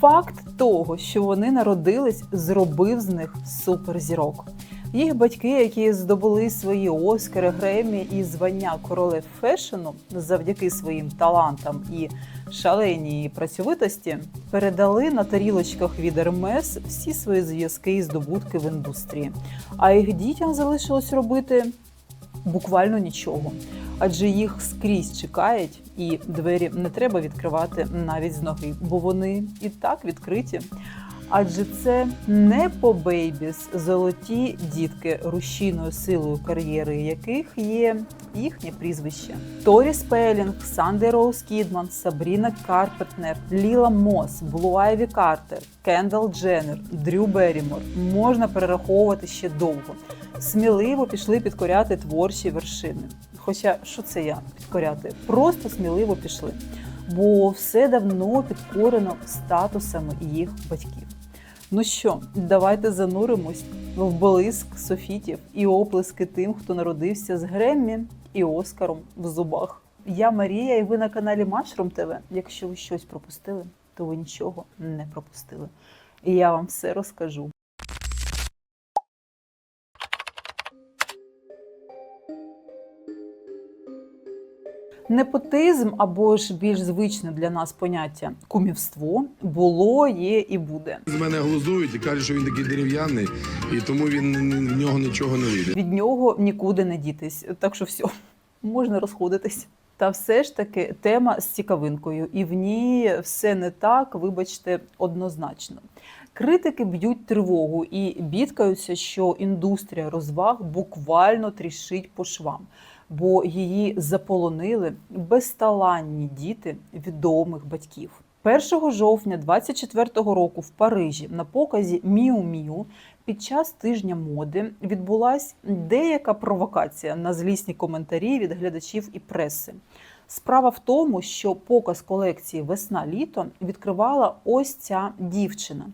Факт того, що вони народились, зробив з них суперзірок. Їх батьки, які здобули свої Оскари, Гремі і звання королев фешену завдяки своїм талантам і шаленій працьовитості, передали на тарілочках від Hermes всі свої зв'язки і здобутки в індустрії. А їх дітям залишилось робити буквально нічого. Адже їх скрізь чекають, і двері не треба відкривати навіть з ноги, бо вони і так відкриті. Адже це не по бейбіс золоті дітки, рушійною силою кар'єри яких є їхнє прізвище: Торі Спелінг, Санде Роуз Кідман, Сабріна Карпетнер, Ліла Мос, Блу Айві Картер, Кендал Дженнер, Дрю Беррімор. Можна перераховувати ще довго. Сміливо пішли підкоряти творчі вершини. Хоча що це я підкоряти? Просто сміливо пішли. Бо все давно підкорено статусами їх батьків. Ну що, давайте зануримось в блиск софітів і оплески тим, хто народився з Греммі і Оскаром в зубах. Я Марія, і ви на каналі Mushroom TV. Якщо ви щось пропустили, то ви нічого не пропустили. І я вам все розкажу. Непотизм або ж більш звичне для нас поняття кумівство було, є і буде. З мене глузують і кажуть, що він такий дерев'яний, і тому він в нього нічого не вийде. Від нього нікуди не дітись. Так що все, можна розходитись. Та все ж таки тема з цікавинкою, і в ній все не так, вибачте, однозначно. Критики б'ють тривогу і бідкаються, що індустрія розваг буквально трішить по швам, бо її заполонили безталанні діти відомих батьків. 1 жовтня 24-го року в Парижі на показі Міу Міу під час тижня моди відбулась деяка провокація на злісні коментарі від глядачів і преси. Справа в тому, що показ колекції Весна-літо відкривала ось ця дівчина.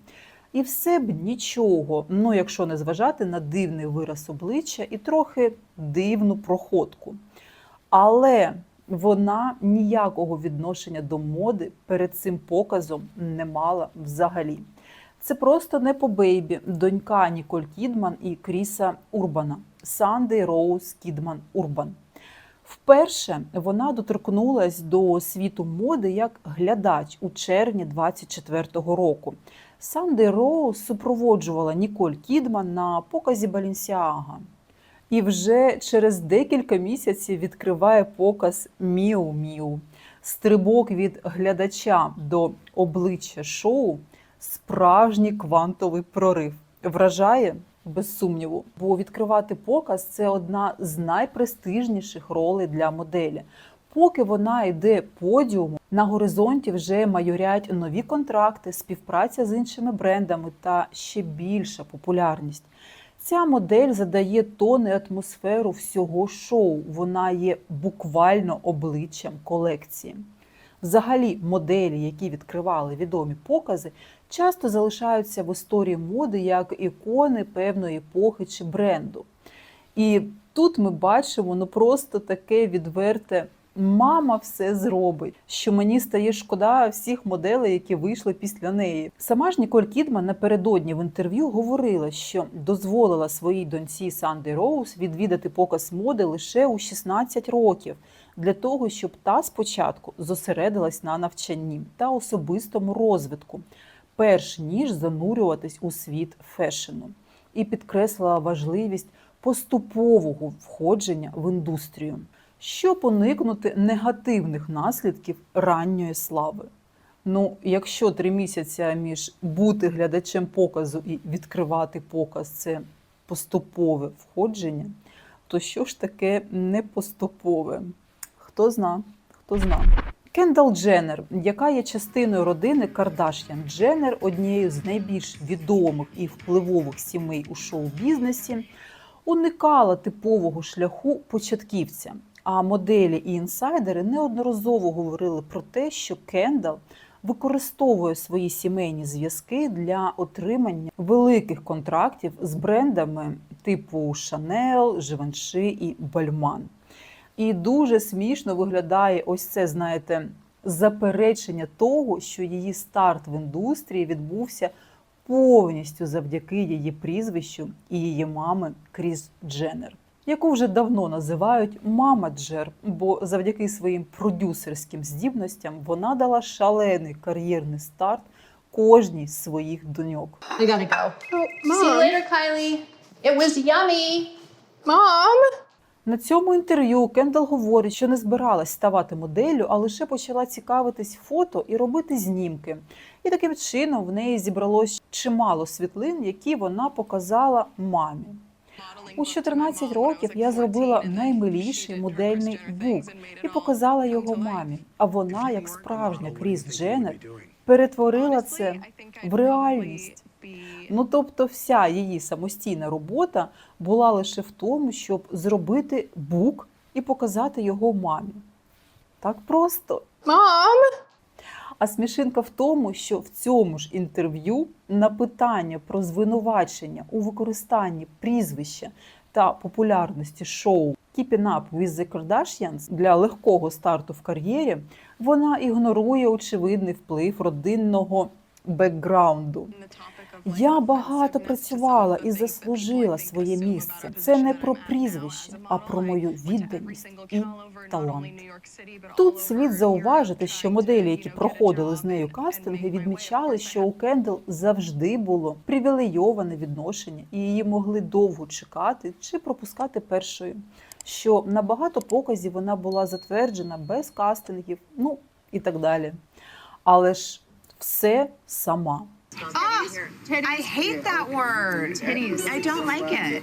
І все б нічого, ну якщо не зважати на дивний вираз обличчя і трохи дивну проходку. Але вона ніякого відношення до моди перед цим показом не мала взагалі. Це просто не по бейбі, донька Ніколь Кідман і Кріса Урбана, Санди Роуз Кідман Урбан. Вперше вона доторкнулась до світу моди як глядач у червні 24-го року. Санди Роуз супроводжувала Ніколь Кідман на показі Балінсіага. І вже через декілька місяців відкриває показ Міу Міу. Стрибок від глядача до обличчя шоу справжній квантовий прорив. Вражає без сумніву, бо відкривати показ це одна з найпрестижніших ролей для моделі. Поки вона йде подіуму, на горизонті вже майорять нові контракти, співпраця з іншими брендами та ще більша популярність. Ця модель задає тон і атмосферу всього шоу. Вона є буквально обличчям колекції. Взагалі, моделі, які відкривали відомі покази, часто залишаються в історії моди як ікони певної епохи чи бренду. І тут ми бачимо ну просто таке відверте. Мама все зробить, що мені стає шкода всіх моделей, які вийшли після неї. Сама ж Ніколь Кідман напередодні в інтерв'ю говорила, що дозволила своїй доньці Санди Роуз відвідати показ моди лише у 16 років, для того, щоб та спочатку зосередилась на навчанні та особистому розвитку, перш ніж занурюватись у світ фешену, і підкреслила важливість поступового входження в індустрію щоб уникнути негативних наслідків ранньої слави. Ну, якщо три місяці між бути глядачем показу і відкривати показ це поступове входження, то що ж таке не поступове? Хто зна, хто зна. Кендал Дженнер, яка є частиною родини Кардаш'ян. Дженнер однією з найбільш відомих і впливових сімей у шоу-бізнесі, уникала типового шляху початківця. А моделі і інсайдери неодноразово говорили про те, що Кендал використовує свої сімейні зв'язки для отримання великих контрактів з брендами типу Шанел, Живанши і Бальман. І дуже смішно виглядає ось це, знаєте, заперечення того, що її старт в індустрії відбувся повністю завдяки її прізвищу і її мами Кріс Дженнер, яку вже давно називають мама Джер, бо завдяки своїм продюсерським здібностям вона дала шалений кар'єрний старт кожній з своїх доньок. I gotta go. See you later, Kylie. It was yummy. Mom? На цьому інтерв'ю Кендал говорить, що не збиралась ставати моделлю, а лише почала цікавитись фото і робити знімки. І таким чином в неї зібралось чимало світлин, які вона показала мамі. У 14 років я зробила наймиліший модельний бук і показала його мамі. А вона, як справжня Кріс Дженнер, перетворила це в реальність. Ну тобто, вся її самостійна робота була лише в тому, щоб зробити бук і показати його мамі. Так просто. Mom? А смішинка в тому, що в цьому ж інтерв'ю на питання про звинувачення у використанні прізвища та популярності шоу Keeping Up with the Kardashians для легкого старту в кар'єрі вона ігнорує очевидний вплив родинного бекграунду. Я багато працювала і заслужила своє місце. Це не про прізвище, а про мою відданість і талант. Тут слід зауважити, що моделі, які проходили з нею кастинги, відмічали, що у Кендел завжди було привілейоване відношення, і її могли довго чекати чи пропускати першою. Що на багато показів вона була затверджена без кастингів, ну і так далі. Але ж все сама. I hate that word. I don't like it.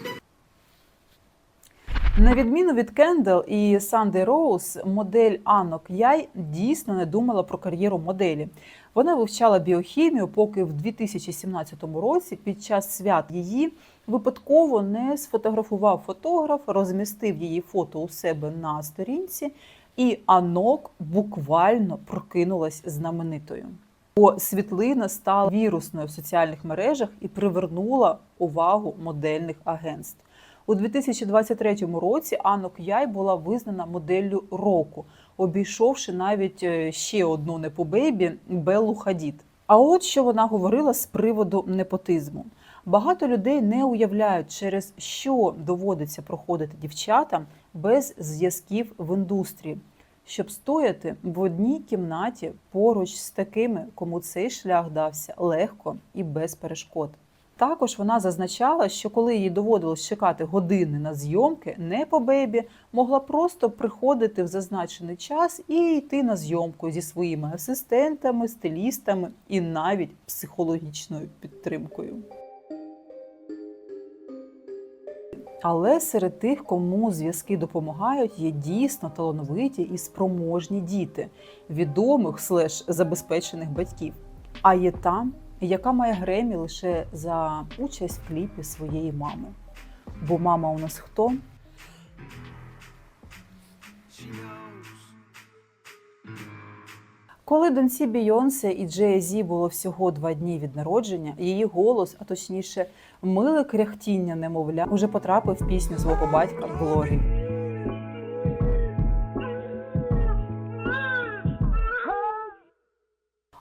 На відміну від Кендел і Санди Роуз, модель Анно К'яй дійсно не думала про кар'єру моделі. Вона вивчала біохімію, поки в 2017 році під час свят її випадково не сфотографував фотограф, розмістив її фото у себе на сторінці, і Анок буквально прокинулась знаменитою. Бо світлина стала вірусною в соціальних мережах і привернула увагу модельних агентств. У 2023 році Анна К'яй була визнана моделлю року, обійшовши навіть е, ще одну непобейбі Беллу Хадід. А от що вона говорила з приводу непотизму. Багато людей не уявляють, через що доводиться проходити дівчатам без зв'язків в індустрії, щоб стояти в одній кімнаті поруч з такими, кому цей шлях дався легко і без перешкод. Також вона зазначала, що коли їй доводилось чекати години на зйомки, не по бейбі могла просто приходити в зазначений час і йти на зйомку зі своїми асистентами, стилістами і навіть психологічною підтримкою. Але серед тих, кому зв'язки допомагають, є дійсно талановиті і спроможні діти відомих слеш забезпечених батьків. А є та, яка має Гремі лише за участь в кліпі своєї мами. Бо мама у нас хто? Коли доньці Бійонсе і Джея Зі було всього два дні від народження, її голос, а точніше, миле кряхтіння немовля, уже потрапив в пісню свого батька Глорі.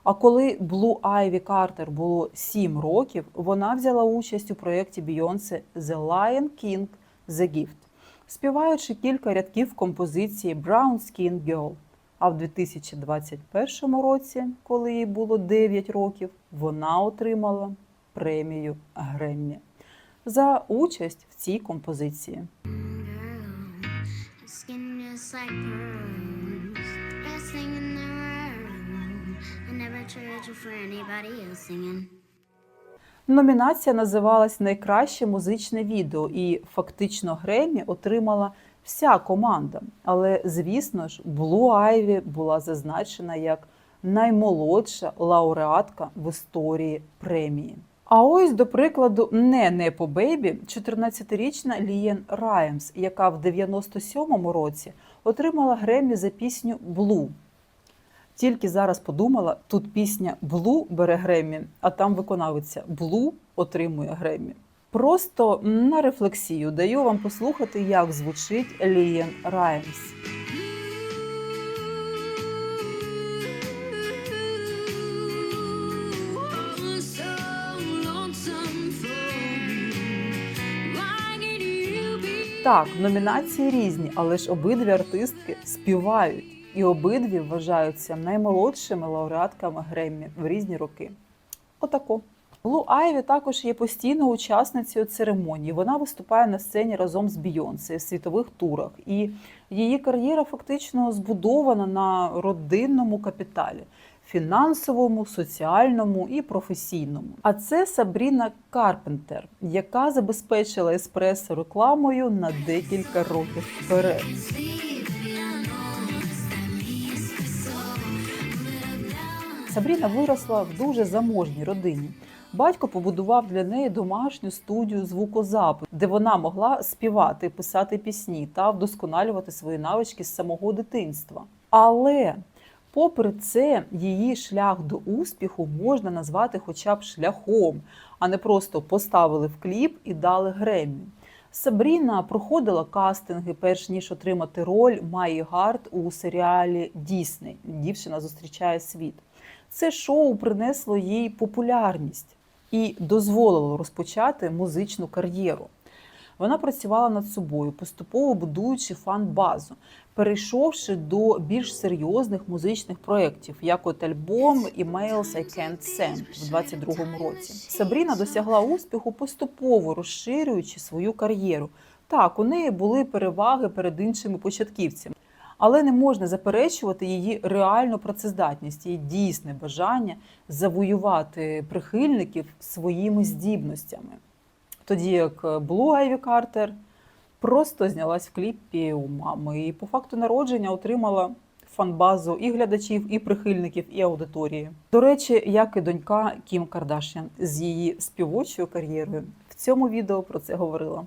А коли Блу Айві Картер було 7 років, вона взяла участь у проєкті Бійонсе The Lion King The Gift, співаючи кілька рядків композиції Brown Skin Girl. А в 2021 році, коли їй було 9 років, вона отримала премію Греммі за участь в цій композиції. Номінація називалась Найкраще музичне відео, і фактично Греммі отримала вся команда. Але, звісно ж, Блу Айві була зазначена як наймолодша лауреатка в історії премії. А ось, до прикладу, не Непо Бейбі, 14-річна Лієн Раймс, яка в 97-му році отримала Греммі за пісню Блу. Тільки зараз подумала, тут пісня Блу бере Греммі, а там виконавиця Блу отримує Греммі. Просто на рефлексію даю вам послухати, як звучить Лієн Раймс. Так, номінації різні, але ж обидві артистки співають, і обидві вважаються наймолодшими лауреатками Греммі в різні роки. Отако. Блу Айві також є постійною учасницею церемонії. Вона виступає на сцені разом з Бійонсе в світових турах, і її кар'єра фактично збудована на родинному капіталі фінансовому, соціальному і професійному. А це Сабріна Карпентер, яка забезпечила еспресо рекламою на декілька років вперед. Сабріна виросла в дуже заможній родині. Батько побудував для неї домашню студію звукозапису, де вона могла співати, писати пісні та вдосконалювати свої навички з самого дитинства. Але попри це, її шлях до успіху можна назвати хоча б шляхом, а не просто поставили в кліп і дали Греммі. Сабріна проходила кастинги, перш ніж отримати роль Майї Гарт у серіалі Дісней Дівчина зустрічає світ. Це шоу принесло їй популярність і дозволило розпочати музичну кар'єру. Вона працювала над собою, поступово будуючи фан-базу, перейшовши до більш серйозних музичних проєктів, як от альбом «Emails I Can't Send» в 22-му році. Сабріна досягла успіху, поступово розширюючи свою кар'єру. Так, у неї були переваги перед іншими початківцями. Але не можна заперечувати її реальну працездатність, її дійсне бажання завоювати прихильників своїми здібностями. Тоді як Блу Айві Картер просто знялась в кліпі у мами і по факту народження отримала фанбазу і глядачів, і прихильників, і аудиторії. До речі, як і донька Кім Кардашян з її співочою кар'єрою. В цьому відео про це говорила.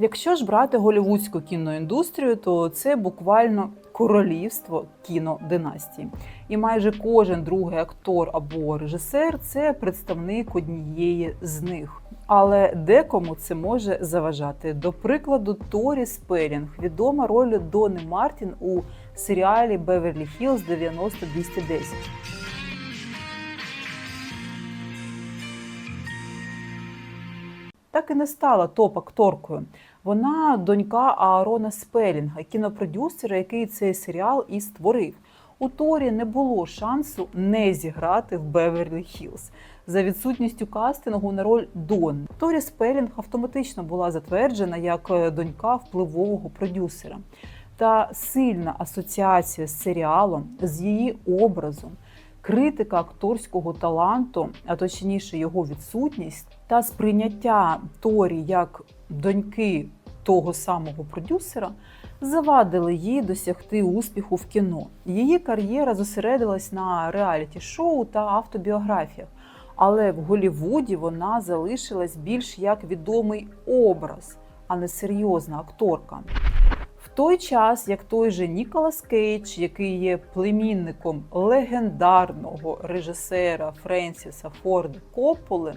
Якщо ж брати голівудську кіноіндустрію, то це буквально королівство кінодинастії. І майже кожен другий актор або режисер це представник однієї з них. Але декому це може заважати. До прикладу, Торі Спелінг, відома роль Дони Мартін у серіалі Беверлі Хілз 90-210. так і не стала топ-акторкою. Вона донька Аарона Спелінга, кінопродюсера, який цей серіал і створив. У Торі не було шансу не зіграти в Беверлі Хілз за відсутністю кастингу на роль Дон. Торі Спелінг автоматично була затверджена як е, донька впливового продюсера. Та сильна асоціація з серіалом, з її образом, критика акторського таланту, а точніше його відсутність, та сприйняття Торі як доньки того самого продюсера завадили їй досягти успіху в кіно. Її кар'єра зосередилась на реаліті-шоу та автобіографіях. Але в Голівуді вона залишилась більш як відомий образ, а не серйозна акторка. В той час, як той же Ніколас Кейдж, який є племінником легендарного режисера Френсіса Форда Копполи,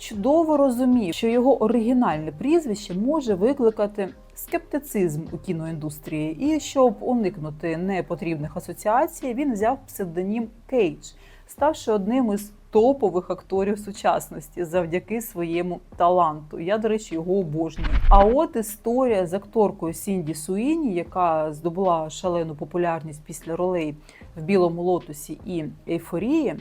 чудово розумів, що його оригінальне прізвище може викликати скептицизм у кіноіндустрії, і щоб уникнути непотрібних асоціацій, він взяв псевдонім Кейдж, ставши одним із топових акторів сучасності завдяки своєму таланту. Я, до речі, його обожнюю. А от історія з акторкою Сінді Суїні, яка здобула шалену популярність після ролей в білому лотосі і ейфорії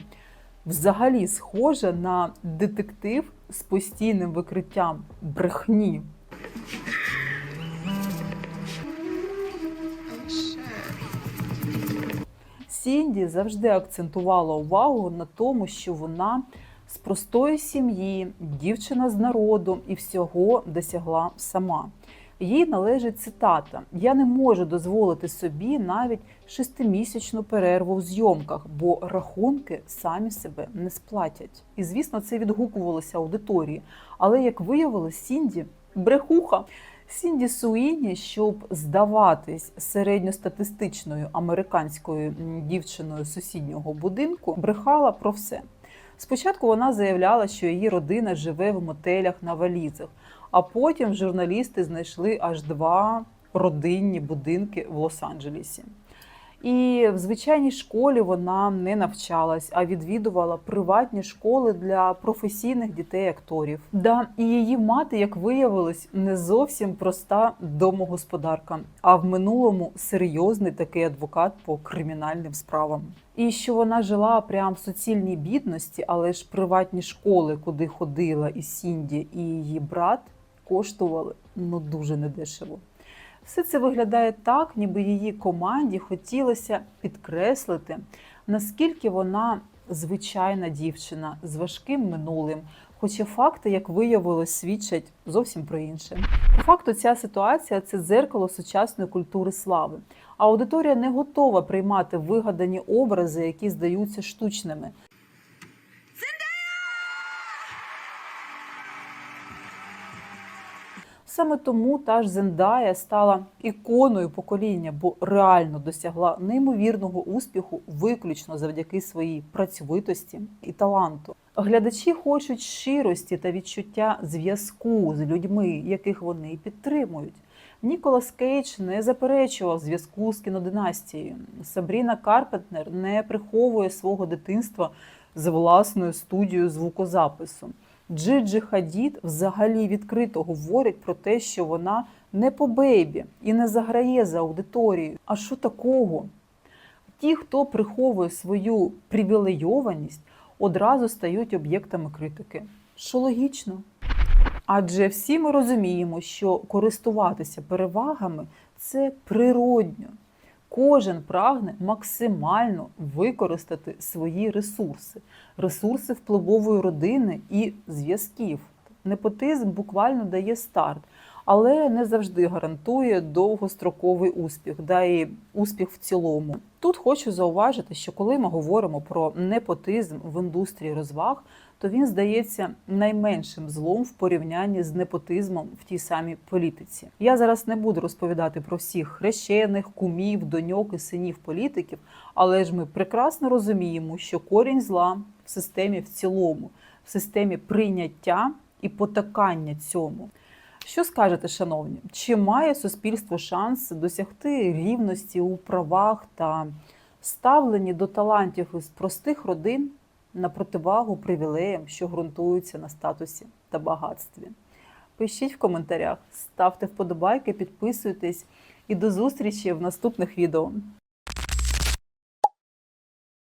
взагалі схожа на детектив з постійним викриттям брехні. Сінді завжди акцентувала увагу на тому, що вона з простої сім'ї, дівчина з народу і всього досягла сама. Їй належить цитата: Я не можу дозволити собі навіть шестимісячну перерву в зйомках, бо рахунки самі себе не сплатять. І звісно, це відгукувалося аудиторії. Але як виявилось, Сінді брехуха. Сінді Суїні, щоб здаватись середньостатистичною американською дівчиною сусіднього будинку, брехала про все. Спочатку вона заявляла, що її родина живе в мотелях на валізах, а потім журналісти знайшли аж два родинні будинки в Лос-Анджелесі. І в звичайній школі вона не навчалась, а відвідувала приватні школи для професійних дітей-акторів. Да, і її мати, як виявилось, не зовсім проста домогосподарка, а в минулому серйозний такий адвокат по кримінальним справам. І що вона жила прям в суцільній бідності, але ж приватні школи, куди ходила і Сінді, і її брат, коштували ну дуже недешево. Все це виглядає так, ніби її команді хотілося підкреслити, наскільки вона звичайна дівчина з важким минулим. Хоча факти, як виявилось, свідчать зовсім про інше. По факту, ця ситуація це дзеркало сучасної культури слави. А аудиторія не готова приймати вигадані образи, які здаються штучними. Саме тому та ж Зендая стала іконою покоління, бо реально досягла неймовірного успіху виключно завдяки своїй працьовитості і таланту. Глядачі хочуть щирості та відчуття зв'язку з людьми, яких вони підтримують. Ніколас Кейдж не заперечував зв'язку з кінодинастією. Сабріна Карпентнер не приховує свого дитинства з власною студією звукозапису. Джиджи Хадід взагалі відкрито говорить про те, що вона не по бейбі і не заграє за аудиторією. А що такого? Ті, хто приховує свою привілейованість, одразу стають об'єктами критики. Що логічно? Адже всі ми розуміємо, що користуватися перевагами це природньо. Кожен прагне максимально використати свої ресурси, ресурси впливової родини і зв'язків. Непотизм буквально дає старт, але не завжди гарантує довгостроковий успіх, да і успіх в цілому. Тут хочу зауважити, що коли ми говоримо про непотизм в індустрії розваг, то він здається найменшим злом в порівнянні з непотизмом в тій самій політиці. Я зараз не буду розповідати про всіх хрещених, кумів, доньок і синів політиків, але ж ми прекрасно розуміємо, що корінь зла в системі в цілому, в системі прийняття і потакання цьому. Що скажете, шановні? Чи має суспільство шанс досягти рівності у правах та ставленні до талантів із простих родин на противагу привілеям, що ґрунтуються на статусі та багатстві? Пишіть в коментарях, ставте вподобайки, підписуйтесь і до зустрічі в наступних відео.